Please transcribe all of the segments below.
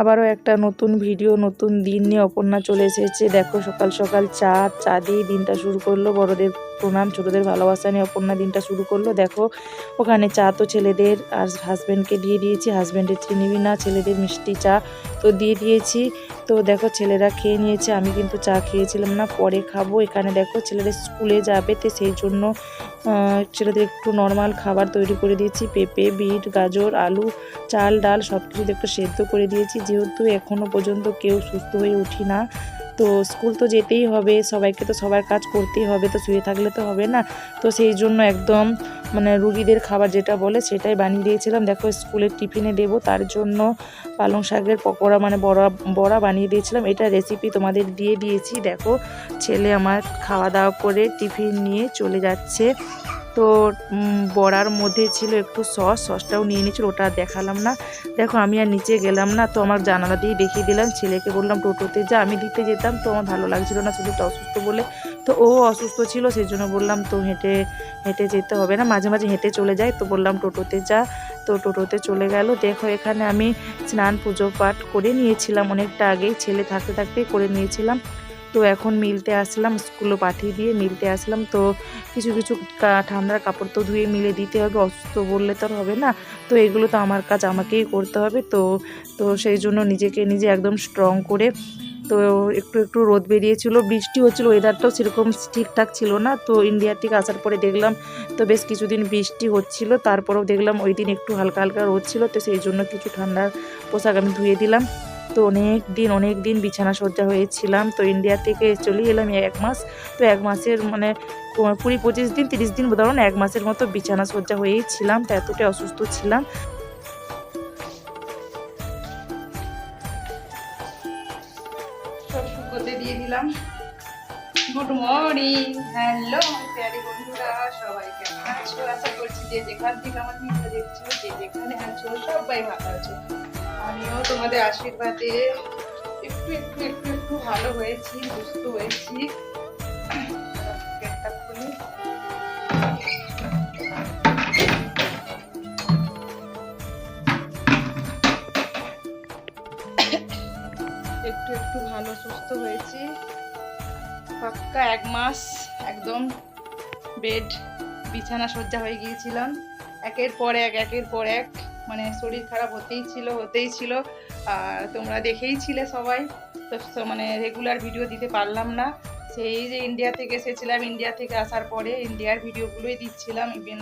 আবারও একটা নতুন ভিডিও, নতুন দিন নিয়ে অপর্ণা চলে এসেছে। দেখো, সকাল সকাল চা চা দিয়ে দিনটা শুরু করল। বড়দের প্রণাম, ছোটদের ভালোবাসা নিয়ে অপর্ণা দিনটা শুরু করল। দেখো, ওখানে চা তো ছেলেদের, আর হাজব্যান্ডকে দিয়ে দিয়েছি। হাজব্যান্ডের চিনি না ছেলেদের মিষ্টি চা তো দিয়ে দিয়েছি। তো দেখো, ছেলেরা খেয়ে নিয়েছে। আমি কিন্তু চা খেয়েছিলাম না, পরে খাব। এখানে দেখো ছেলেরা স্কুলে যাবে, তো সেই জন্য ছেলেদের একটু নর্মাল খাবার তৈরি করে দিয়েছি, পেঁপে, বিট, গাজর, আলু, চাল, ডাল সব কিছু একটু সেদ্ধ করে দিয়েছি। যেহেতু এখনও পর্যন্ত কেউ সুস্থ হয়ে উঠি না তো স্কুল তো যেতেই হবে, সবাইকে তো সবার কাজ করতেই হবে, তো শুয়ে থাকলে তো হবে না। তো সেই জন্য একদম মানে রুগীদের খাবার যেটা বলে সেটাই বানিয়ে দিয়েছিলাম। দেখো স্কুলের টিফিনে দেবো, তার জন্য পালং শাকের পকোড়া মানে বড়া বড়া বানিয়ে দিয়েছিলাম। এটা রেসিপি তোমাদের দিয়ে দিয়েছি। দেখো ছেলে আমার খাওয়া দাওয়া করে টিফিন নিয়ে চলে যাচ্ছে। তো বড়ার মধ্যে ছিল একটু সস, সসটাও নিয়ে নিয়েছিল, ওটা দেখালাম না। দেখো, আমি আর নিচে গেলাম না, তো আমার জানালা দিয়ে দেখিয়ে দিলাম, ছেলেকে বললাম, টোটোতে যা, আমি দিতে যেতাম, তো আমার ভালো লাগছিল না শরীরটা অসুস্থ বলে। তো ও অসুস্থ ছিল সেই জন্য বললাম, তো হেঁটে হেঁটে যেতে হবে না, মাঝে মাঝে হেঁটে চলে যায় তো বললাম, টোটোতে যা। তো টোটোতে চলে গেল। দেখো, এখানে আমি স্নান, পুজো পাঠ করে নিয়েছিলাম অনেকটা আগেই, ছেলে থাকতে থাকতেই করে নিয়েছিলাম। তো এখন মিলতে আসলাম স্কুলে পাঠিয়ে দিয়ে মিলতে আসলাম। তো কিছু কিছু ঠান্ডার কাপড় তো ধুয়ে মিলে দিতে হবে, অসুস্থ বললে তো হবে না। তো এগুলো তো আমার কাজ, আমাকেই করতে হবে। তো তো সেই জন্য নিজেকে নিজে একদম স্ট্রং করে, তো একটু একটু রোদ বেরিয়েছিল, বৃষ্টি হচ্ছিল ওয়েদারটাও সেরকম ঠিকঠাক ছিল না। তো ইন্ডিয়া থেকে আসার পরে দেখলাম, তো বেশ কিছুদিন বৃষ্টি হচ্ছিল, তারপরেও দেখলাম ওই দিন একটু হালকা হালকা রোদ ছিল। তো সেই জন্য কিছু ঠান্ডার পোশাক আমি ধুয়ে দিলাম। তো অনেক দিন অনেক দিন বিছানা সজ্জা হয়েছিলাম, তো ইন্ডিয়া থেকে চলে এলাম এক মাস। তো এক মাসের মানে কুড়ি পঁচিশ দিন, তিরিশ দিন ধরুন এক মাসের মতো বিছানা সজ্জা হয়েই ছিলাম তো এতটাই অসুস্থ ছিলাম। দিয়ে দিলাম। গুড মর্নিং হ্যালো প্যারি বন্ধুরা, সবাই কেমন আছো? আশা করছি যে যেখান থেকে আমার ভিডিও দেখছ, যে যেখানে আছো, সবাই ভালো আছো। আমিও তোমাদের আশীর্বাদে একটু একটু একটু একটু ভালো হয়েছি, সুস্থ হয়েছি। খুলি। একটু একটু ভালো, সুস্থ হয়েছি। পাক্কা এক মাস একদম বেড বিছানা সজ্জা হয়ে গিয়েছিলাম। একের পর এক, একের পর এক। মানে শরীর খারাপ হতেই ছিল হতেই ছিল। আর তোমরা দেখেই ছিলে সবাই। তো মানে রেগুলার ভিডিও দিতে পারলাম না। সেই যে ইন্ডিয়া থেকে এসেছিলাম ইন্ডিয়া থেকে আসার পরে ইন্ডিয়ার ভিডিওগুলোই দিচ্ছিলাম। ইভেন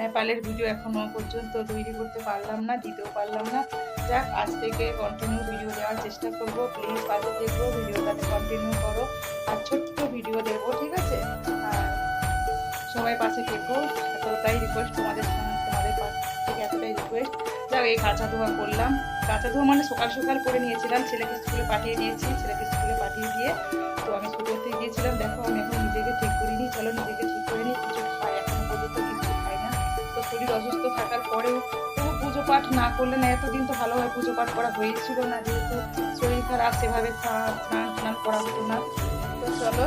নেপালের ভিডিও এখনও পর্যন্ত তৈরি করতে পারলাম না, দিতেও পারলাম না। যাক, আজ থেকে কন্টিনিউ ভিডিও দেওয়ার চেষ্টা করব। প্লিজ পাশে দেখব ভিডিওটাতে কন্টিনিউ করো। আর ছোট্ট ভিডিও দেবো, ঠিক আছে? সবাই পাশে থেকো। এতটাই রিকোয়েস্ট এই কাঁচা ধোয়া করলাম। কাঁচা ধোয়া মানে সকাল সকাল করে নিয়েছিলাম। ছেলেকে স্কুলে পাঠিয়ে দিয়েছি। ছেলেকে স্কুলে পাঠিয়ে দিয়ে তো আমি শুটোতে গিয়েছিলাম। দেখো, আমি এখন নিজেকে ঠিক করিনি। চলো, নিজেকে ঠিক করে নিই। কিছু খাই। এখন পর্যন্ত কিছু খাই না। তো শরীর অসুস্থ থাকার পরেও তবু পুজো পাঠ না করলে না, এতদিন তো ভালোভাবে পুজো পাঠ করা হয়েছিল না। যেহেতু শরীর খারাপ, সেভাবে স্নান স্নান করা হতো না। তো চলো,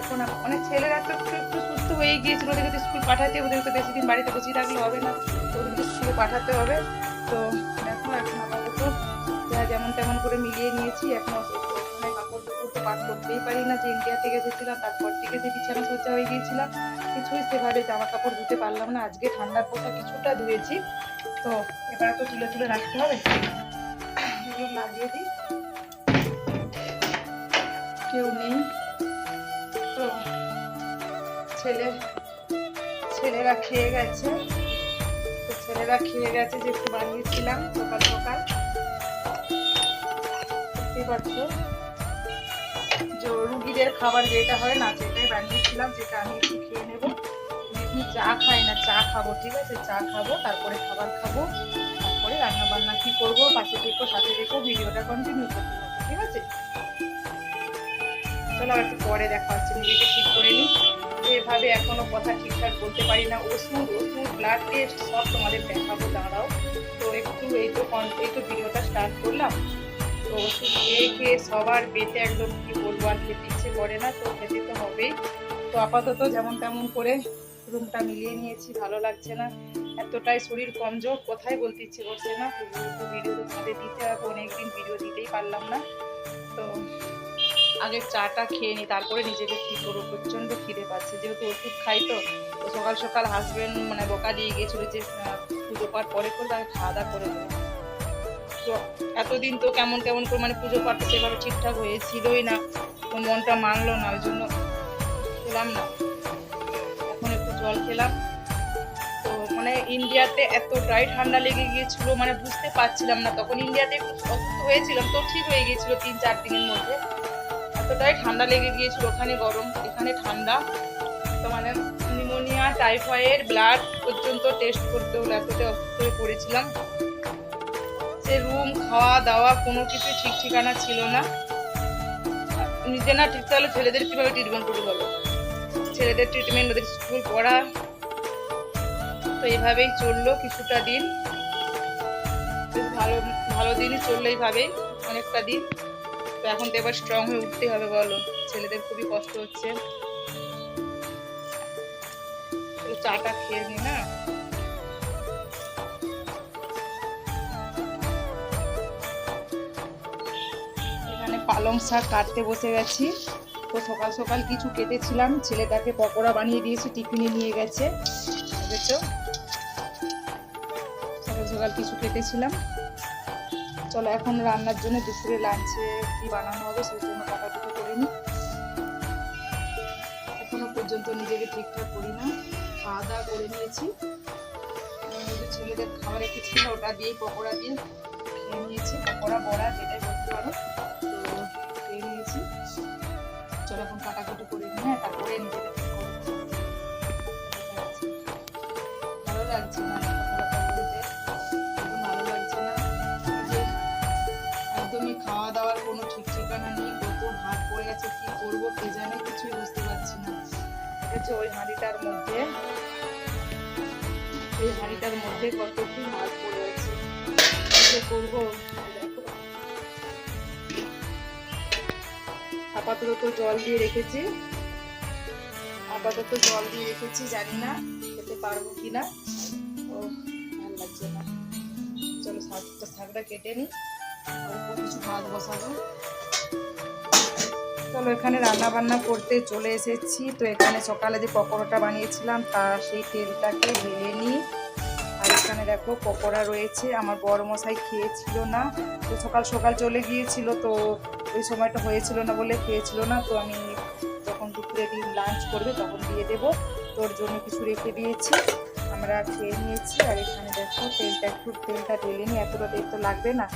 এখন অনেক ছেলেরা তো একটু একটু সুস্থ হয়ে গিয়েছিল। ওদেরকে স্কুল পাঠাতে ওদের তো বেশি দিন বাড়িতে বসে থাকলে হবে না। তো স্কুলে পাঠাতে হবে। তো দেখো, এখন আপাতত যা যেমন তেমন করে মিলিয়ে নিয়েছি। এখন কাপড় টাপড় তো করতেই পারি না। যে ইন্ডিয়া থেকে তারপর থেকে যে হয়ে গিয়েছিলাম, কিছুই সেভাবে জামা কাপড় ধুতে পারলাম না। আজকে কিছুটা ধুয়েছি। তো তো তুলে তুলে রাখতে হবে। কেউ নেই। তো ছেলে, ছেলেরা খেয়ে গেছে। ছেলেরা খেয়ে গেছে যে একটু বানিয়েছিলাম সকাল সকাল। পারছ যে রুগীদের খাবার যেটা হয় না সেটাই বানিয়েছিলাম, যেটা আমি একটু খেয়ে নেব। আমি চা খাই না, চা খাব, ঠিক আছে? চা খাব, তারপরে খাবার খাব, তারপরে রান্না বান্না কি করব, পাশে দেখো, সাথে দেখো, ভিডিওটা কন্টিনিউ করতে ঠিক আছে? চলো একটু পরে দেখা হচ্ছে, নিজেকে ঠিক করে নিই। এভাবে এখনও কথা ঠিকঠাক বলতে পারি না, ওষুধ ওষুধ ব্লাড টেস্ট সব তোমাদের দেখাবো, দাঁড়াও। তো একটু এই তো এই তো ভিডিওটা স্টার্ট করলাম, তো ওষুধ খেয়ে খেয়ে সবার পেটে একদম কি বলব, আর খেতে ইচ্ছে করে না, তো খেতে তো হবেই। তো আপাতত যেমন তেমন করে রুমটা মিলিয়ে নিয়েছি, ভালো লাগছে না। এতটাই শরীর কমজোর, কোথায় বলতে ইচ্ছে করছে না। তো ভিডিও তো দিতে হবে, অনেকদিন ভিডিও দিতেই পারলাম না। তো আগে চাটা খেয়ে নিই তারপরে নিজেকে ঠিক করব। প্রচণ্ড খিদে পাচ্ছে। যেহেতু ওষুধ খাই তো তো সকাল সকাল হাজবেন্ড মানে বকা দিয়ে গিয়েছিল যে পুজো পাঠ পরে করে তাকে খাওয়া দাওয়া করে নেব তো এতদিন তো কেমন কেমন করে মানে পুজো পাঠটা সেভাবে ঠিকঠাক হয়েছিলই না, তো মনটা মানলো না, ওই জন্য খেলাম না। এখন একটু জল খেলাম। তো মানে ইন্ডিয়াতে এতটাই ঠান্ডা লেগে গিয়েছিল মানে বুঝতে পারছিলাম না। তখন ইন্ডিয়াতে একটু অসুস্থ হয়েছিলাম, তো ঠিক হয়ে গিয়েছিল তিন চার দিনের মধ্যে। এতটাই ঠান্ডা লেগে গিয়েছিল, ওখানে গরম, এখানে ঠান্ডা। তো মানে নিউমোনিয়া টাইফয়েড, ব্লাড পর্যন্ত টেস্ট করতে হলো, এতটাই অসুস্থ হয়ে পড়েছিলাম। সে রুম, খাওয়া, দাওয়া, কোনো কিছু ঠিক ঠিকানা ছিল না। নিজে না ঠিক, তাহলে ছেলেদের কীভাবে ট্রিটমেন্ট করবে বলো? ছেলেদের ট্রিটমেন্ট ওদের স্কুল পড়া। তো এইভাবেই চলল কিছুটা দিন। ভালো ভালো দিনই চলল এইভাবেই, অনেকটা দিন। তো এখন তো এবার স্ট্রং হয়ে উঠতে হবে, বলো। ছেলেদের খুবই কষ্ট হচ্ছে। চাটা খেয়ে নি, না? এখানে পালং শাক কাটতে বসে গেছি। তো সকাল সকাল কিছু কেটেছিলাম। ছেলেটাকে পকোড়া বানিয়ে দিয়েছি, টিফিনে নিয়ে গেছে। সকাল সকাল কিছু কেটেছিলাম। চলো, এখন রান্নার জন্য দুপুরে লাঞ্চে কি বানানো হবে সেই জন্য কাটাকুটি করে নিই। এখনও পর্যন্ত নিজেকে ঠিকঠাক করি না। খাওয়া দাওয়া করে নিয়েছি। ছেলেদের খাবার একটু ছিল, ওটা দিয়েই পকোড়া দিয়ে খেয়ে নিয়েছি। পকোড়া, বড়া, যেটাই বলতে পারো। তো খেয়ে নিয়েছি। চলো, এখন কাটাকুটি করে নিই। হ্যাঁ তারপরে নিজেকে ঠিক করব। ভালো লাগছে না। দেখেছ ওই হাঁড়িটার মধ্যে। ওই হাঁড়িটার মধ্যে কত কি মাছ পড়ে আছে। করব। আপাতত জল দিয়ে রেখেছি। আপাতত জল দিয়ে রেখেছি, জানি না খেতে পারব কিনা। ও, ভালো লাগছে না। চলো শাকটা শাকটা কেটে নিই। কিছু ভাত বসাবো। চলো এখানে রান্না বান্না করতে চলে এসেছি। তো এখানে সকালে যে পকোড়াটা বানিয়েছিলাম তার সেই তেলটাকে ঢেলে নিই। আর এখানে দেখো পকোড়া রয়েছে। আমার বড় মশাই খেয়েছিল না। তো সকাল সকাল চলে গিয়েছিল, তো ওই সময়টা হয়েছিল না বলে খেয়েছিল না। তো আমি যখন দুপুরে দিন লাঞ্চ করবে তখন দিয়ে দেবো। তোর জন্য কিছু রেখে দিয়েছি। আমরা খেয়ে নিয়েছি। আর এখানে দেখো তেলটা একটু, তেলটা ঢেলে নিই। এতটা তেল তো লাগবে না।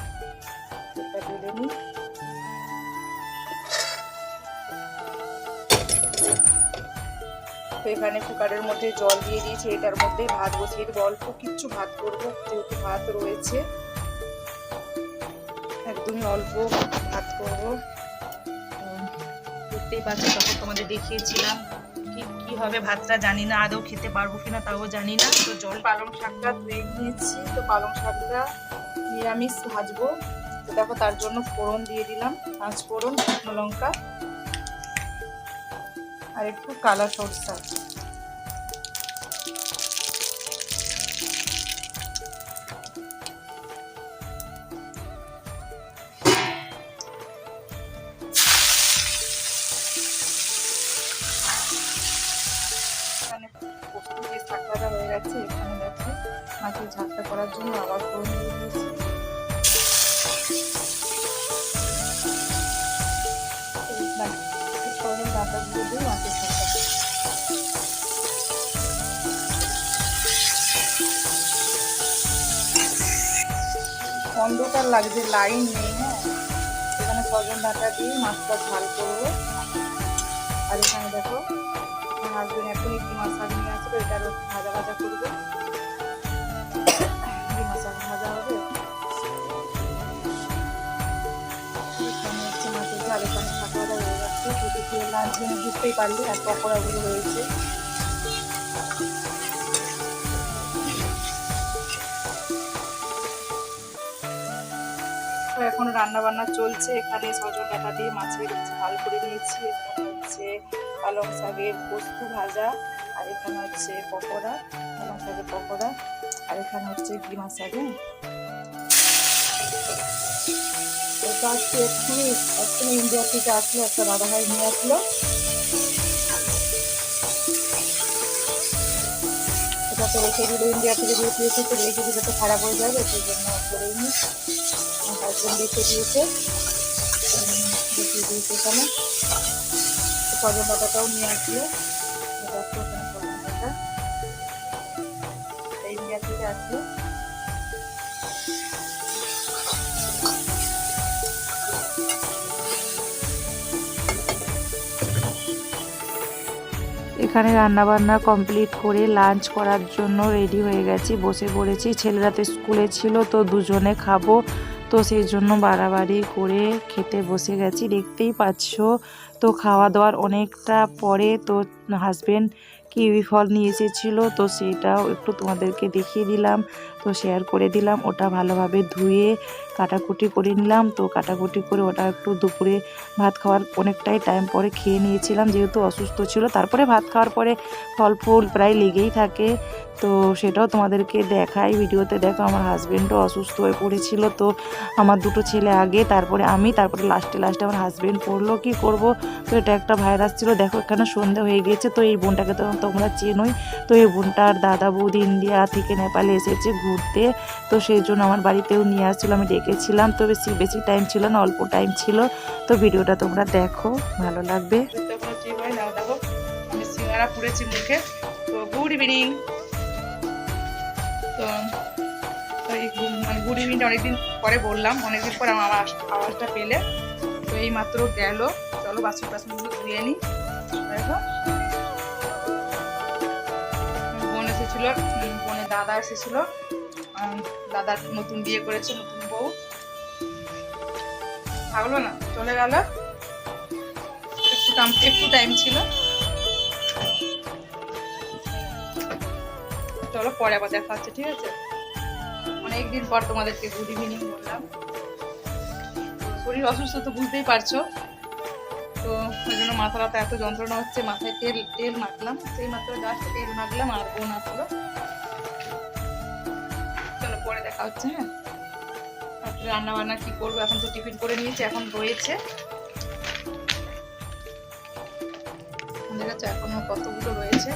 তেলটা ঢেলে নিই। তো এখানে কুকারের মধ্যে জল দিয়ে দিয়েছি, এটার মধ্যে ভাত বসিয়ে দেবো। অল্প কিচ্ছু ভাত করব, যেহেতু ভাত রয়েছে। একদমই অল্প ভাত করব। দেখতেই পাচ্ছি তখন তোমাদের দেখিয়েছিলাম কি কি হবে ভাতটা, জানি না আদৌ খেতে পারব কিনা, তাও জানি না। তো জল, পালং শাকটা ধুয়ে নিয়েছি। তো পালং শাকটা নিরামিষ ভাজবো। তো দেখো তার জন্য ফোড়ন দিয়ে দিলাম পাঁচ ফোড়ন শুকনো লঙ্কা। আর একটু কালা সরষা মাছের ঝাঁকটা করার জন্য অন্ধকার লাগছে লাইন নেই হ্যাঁ। এখানে সজন ডাটা দিয়ে মাছটা ঝাল করব। আর এখানে দেখো হাজবেন্ড এখন একটি মাছ শাক নিয়ে আসবে এটার ভাজা ভাজা করব। মাছ শাক ভাজা হবে। এখানে হচ্ছে মাছের ঝাল, এখানে শাক হয়ে যাচ্ছে খেয়ে লাঞ্চ মেনু বুঝতেই পারলি আর পকোড়াগুলো রয়েছে। এখন রান্না বান্না চলছে। এখানে সজন ডাটা দিয়ে মাছের ঝাল করে নিয়েছি। এখানে হচ্ছে পালং শাকের পোস্ত ভাজা, আর এখানে হচ্ছে পকোড়া, পালং শাকের পকোড়া, আর এখানে হচ্ছে ডিমা শাক তো আজকে এক্ষুনি এক্ষুনি ইন্ডিয়া থেকে আসলো, একটা দাদাভাই নিয়ে আসলো। এটা তো রেখে দিল, ইন্ডিয়া থেকে যেহেতু এসেছে, রেখে দিলে, তো খারাপ হয়ে যাবে, সেই জন্য করেই হাজব্যান্ড রেখে দিয়েছে দেখিয়ে দিয়েছে এখানে সজন পাতাটাও নিয়ে আসলো এখানে রান্নাবান্না কমপ্লিট করে লাঞ্চ করার জন্য রেডি হয়ে গেছি, বসে পড়েছি। ছেলেরা তো স্কুলে ছিল, তো দুজনে খাব। তো সেই জন্য বাড়াবাড়ি করে খেতে বসে গেছি। দেখতেই পাচ্ছ তো খাওয়া দাওয়ার অনেকটা পরে তো হাজব্যান্ড কিউই ফল নিয়ে এসেছিল, তো সেটাও একটু তোমাদেরকে দেখিয়ে দিলাম, তো শেয়ার করে দিলাম। ওটা ভালোভাবে ধুয়ে কাটাকুটি করে নিলাম। তো কাটাকুটি করে ওটা একটু দুপুরে ভাত খাওয়ার অনেকটাই টাইম পরে খেয়ে নিয়েছিলাম, যেহেতু অসুস্থ ছিল। তারপরে ভাত খাওয়ার পরে ফল ফুল প্রায় লেগেই থাকে। তো সেটাও তোমাদেরকে দেখাই। ভিডিওতে দেখো আমার হাজবেন্ডও অসুস্থ হয়ে পড়েছিল। তো আমার দুটো ছেলে আগে, তারপরে আমি, তারপরে লাস্টে লাস্টে আমার হাজবেন্ড পড়ল। কি করব? তো এটা একটা ভাইরাস ছিল। দেখো এখানে সন্ধে হয়ে গিয়েছে। তো এই বোনটাকে তো তোমরা চেনোই। তো এই বোনটার দাদা বৌদি ইন্ডিয়া থেকে নেপালে এসেছে ঘুরতে। তো সেই জন্য আমার বাড়িতেও নিয়ে আসছিল। আমি ডেকেছিলাম তো বেশি বেশি টাইম ছিল না, অল্প টাইম ছিল। তো ভিডিওটা তোমরা দেখো, ভালো লাগবে। সিঙ্গারা মুখে তো গুড ইভিনিং তো মানে অনেকদিন পরে বললাম, অনেকদিন পরে আমার আওয়াজ, আওয়াজটা পেলে। তো এই মাত্র গেল। চলো বাসন টাসনগুলো ধুয়ে নিই দেখো। বোন এসেছিল বোনের দাদা এসেছিল। দাদার নতুন বিয়ে করেছে, নতুন বউ। থাকল না, চলে গেল। একটু টাইম একটু টাইম ছিল। চলো, পরে আবার দেখা হচ্ছে, ঠিক আছে? অনেকদিন পর তোমাদেরকে গুড ইভিনিং বললাম। শরীর অসুস্থ তো বুঝতেই পারছ। তো ওই জন্য মাথা এত যন্ত্রণা হচ্ছে, মাথায় তেল তেল মাখলাম। সেই মাত্র জাস্ট তেল মাখলাম আর বোন আসলো। চলো হচ্ছে হ্যাঁ। রাত্রে রান্না বান্না কি করব? এখন তো টিফিন করে নিয়েছি, এখন রয়েছে। দেখেছ এখনও কতগুলো রয়েছে?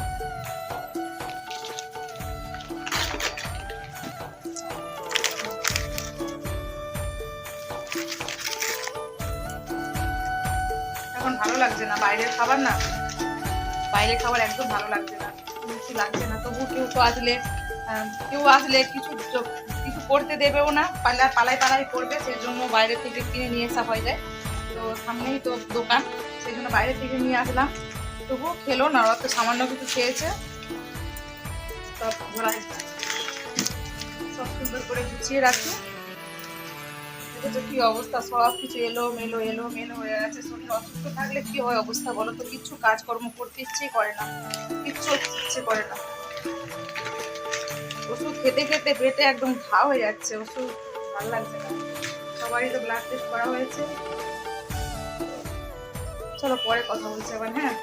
এখন ভালো লাগছে না? বাইরের খাবার না? বাইরের খাবার একদম ভালো লাগছে না। কিছু লাগছে না। তবু কেউ তো আসলে কেউ আসলে কিছু করতে দেবেও না, পালা পালাই পালাই করবে সেই জন্য বাইরে থেকে কিনে নিয়ে আসা হয়ে যায়। তো সামনেই তো দোকান, সেই জন্য বাইরে থেকে নিয়ে আসলাম। তবুও খেলো না, ওরা তো সামান্য কিছু খেয়েছে। সব ঘোরায় সব সুন্দর করে গুছিয়ে রাখি। কি অবস্থা, সব কিছু এলো মেলো এলো মেলো হয়ে গেছে। শরীর অসুস্থ থাকলে কি হয় অবস্থা বলো তো? কিচ্ছু কাজকর্ম করতে ইচ্ছেই করে না। কিচ্ছু ইচ্ছে করে না। ওষুধ খেতে খেতে পেটে একদম ঘা হয়ে যাচ্ছে, ওষুধ ভালো লাগছে না। সবারই তো ব্লাড টেস্ট করা হয়েছে। চলো পরে কথা বলছি আবার হ্যাঁ?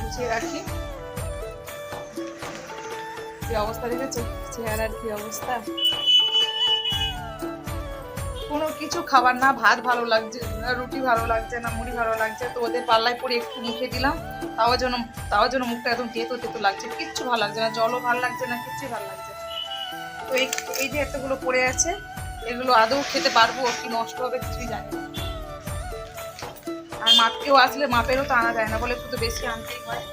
গুছিয়ে রাখি। কি অবস্থা দেখেছ? চেহারার কি অবস্থা? কোনো কিছু খাবার না, ভাত ভালো লাগছে না, রুটি ভালো লাগছে না, মুড়ি ভালো লাগছে। তো ওদের পাল্লায় পরে একটু মুখে দিলাম, তাও যেন তাও যেন মুখটা একদম তেতো তেতো লাগছে, কিচ্ছু ভালো লাগছে না, জলও ভালো লাগছে না কিচ্ছু ভালো লাগছে। তো এই এই যে এতগুলো পড়ে আছে, এগুলো আদৌ খেতে পারব কি নষ্ট হবে কিছুই জানি না। আর মাপকেও আসলে মাপেরও তো আনা যায় না, বলে একটু তো বেশি আনতেই হয়।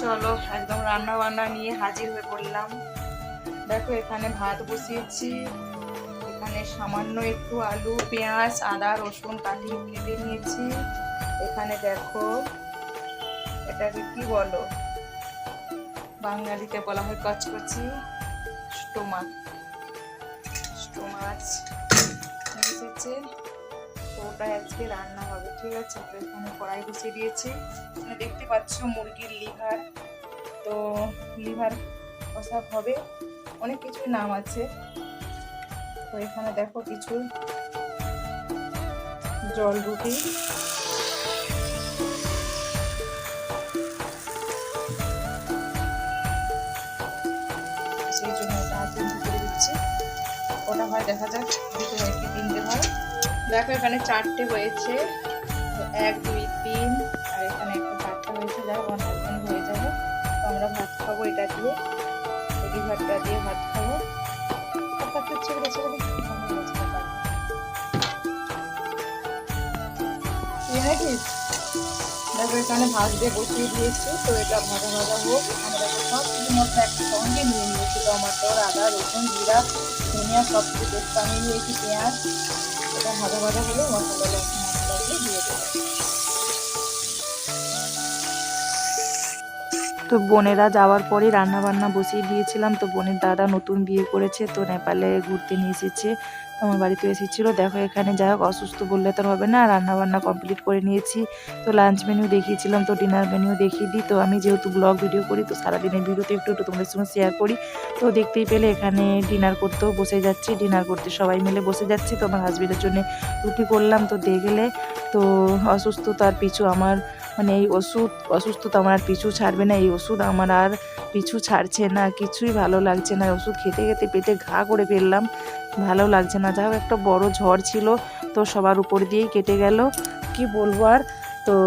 চলো, একদম রান্না বান্না নিয়ে হাজির হয়ে পড়লাম। দেখো, এখানে ভাত বসিয়েছি। এখানে সামান্য একটু আলু, পেঁয়াজ, আদা, রসুন কাটি কেটে নিয়েছি। এখানে দেখো, এটাকে কি বলো? বাঙালিতে বলা হয় কচকচি। স্টোমাক স্টোমাচ এসেছে, তো ওটা আজকে রান্না হবে, ঠিক আছে? তো এখানে কড়াই বসিয়ে দিয়েছি। দেখতে পাচ্ছ মুরগির লিভার। তো লিভার কষা হবে। অনেক কিছু নাম আছে। তো এখানে দেখো কিছু। জল রুটি। হয়, দেখা যাক দুটো হয় কি তিনটে হয়। দেখো, এখানে চারটে হয়েছে। তো এক, দুই, তিন, আর এখানে একটা চারটে হয়েছে। যাই আমার হাজব্যান্ড হয়ে যাবে। তো আমরা ভাত খাব এটা দিয়ে। ভাতটা দিয়ে ভাত খাব। তারপর ছেড়ে ছেড়ে দেখো এখানে দিয়ে বসিয়ে দিয়েছি, তো এটা ভাজা ভাজা হোক আমরা দেখো সব কিছু মশলা একটা সঙ্গে নিয়ে নিয়েছি টমাটোর আদা, রসুন, জিরা, ধনিয়া, সব কিছু পেস্ট বানিয়ে নিয়েছি পেঁয়াজ। এটা ভাজা ভাজা হলে মশলা দিয়ে দিয়ে দেবো তো বোনেরা যাওয়ার পরেই রান্না বান্না বসিয়ে দিয়েছিলাম, তো বোনের দাদা নতুন বিয়ে করেছে, তো নেপালে ঘুরতে নিয়ে এসেছে। আমার বাড়িতে এসেছিল। দেখো এখানে যাই হোক, অসুস্থ বললে তো হবে না। রান্না বান্না কমপ্লিট করে নিয়েছি। তো লাঞ্চ মেনু দেখিয়েছিলাম, তো ডিনার মেনু দেখিয়ে দিই। তো আমি যেহেতু ব্লগ ভিডিও করি, তো সারাদিনের ভিডিওতে একটু একটু তোমাদের সঙ্গে শেয়ার করি। তো দেখতেই পেলে এখানে ডিনার করতেও বসে যাচ্ছি। ডিনার করতে সবাই মিলে বসে যাচ্ছি। তো আমার হাজব্যান্ডের জন্য রুটি করলাম। তো দেখলে তো অসুস্থতার পিছু আমার মানে এই ওষুধ, অসুস্থতা আমার আর পিছু ছাড়বে না। এই ওষুধ আমার আর পিছু ছাড়ছে না। কিছুই ভালো লাগছে না। ওষুধ খেতে খেতে পেটে ঘা করে ফেললাম। ভালো লাগছে না। যাই একটা বড় ঝড় ছিল তো সবার উপর দিয়েই কেটে গেল। কি বলব আর? তো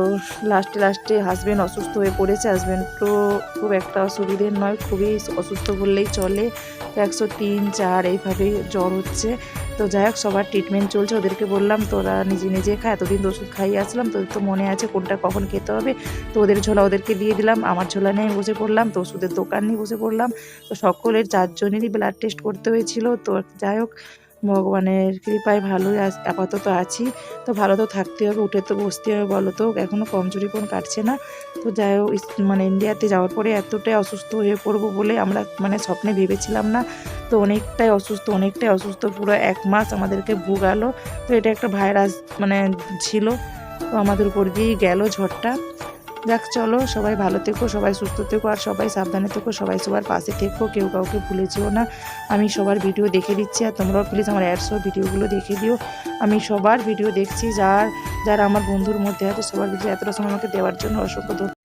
লাস্টে লাস্টে হাজব্যান্ড অসুস্থ হয়ে পড়েছে। হাজব্যান্ড তো খুব একটা অসুবিধের নয়, খুবই অসুস্থ বললেই চলে। তো একশো তিন, চার এইভাবে জ্বর হচ্ছে। তো যাই হোক, সবার ট্রিটমেন্ট চলছে। ওদেরকে বললাম তোরা নিজে নিজে খা এতদিন ওষুধ খাইয়ে আসলাম। তোদের তো মনে আছে কোনটা কখন খেতে হবে? তো ওদের ঝোলা ওদেরকে দিয়ে দিলাম। আমার ঝোলা নিয়ে বসে পড়লাম। তো ওষুধের দোকান নিয়ে বসে পড়লাম। তো সকলের চারজনেরই ব্লাড টেস্ট করতে হয়েছিল। তো যাই হোক ভগবানের কৃপায় ভালোই আপাতত আছি। তো ভালো তো থাকতে হবে, উঠে তো বসতে হবে, বলো তো এখনও কমজোরি কোন কাটছে না। তো যাই হোক মানে ইন্ডিয়াতে যাওয়ার পরে এতটাই অসুস্থ হয়ে পড়ব বলে আমরা মানে স্বপ্নে ভেবেছিলাম না। তো অনেকটাই অসুস্থ অনেকটাই অসুস্থ, পুরো এক মাস আমাদেরকে ভুগালো। তো এটা একটা ভাইরাস মানে ছিল। তো আমাদের উপর দিয়েই গেল ঝড়টা। যাক চলো, সবাই ভালো থেকো, সবাই সুস্থ থেকো, আর সবাই সাবধানে থেকো, সবাই সবার পাশে থেকো, কেউ কাউকে ভুলে যেও না। আমি সবার ভিডিও দেখে দিচ্ছি, আর তোমরাও প্লিজ আমার অ্যাডসও ভিডিওগুলো দেখে দিও। আমি সবার ভিডিও দেখছি, যার, যারা আমার বন্ধুর মধ্যে আছে, সবার ভিডিও এতটা সময় আমাকে দেওয়ার জন্য অসংখ্য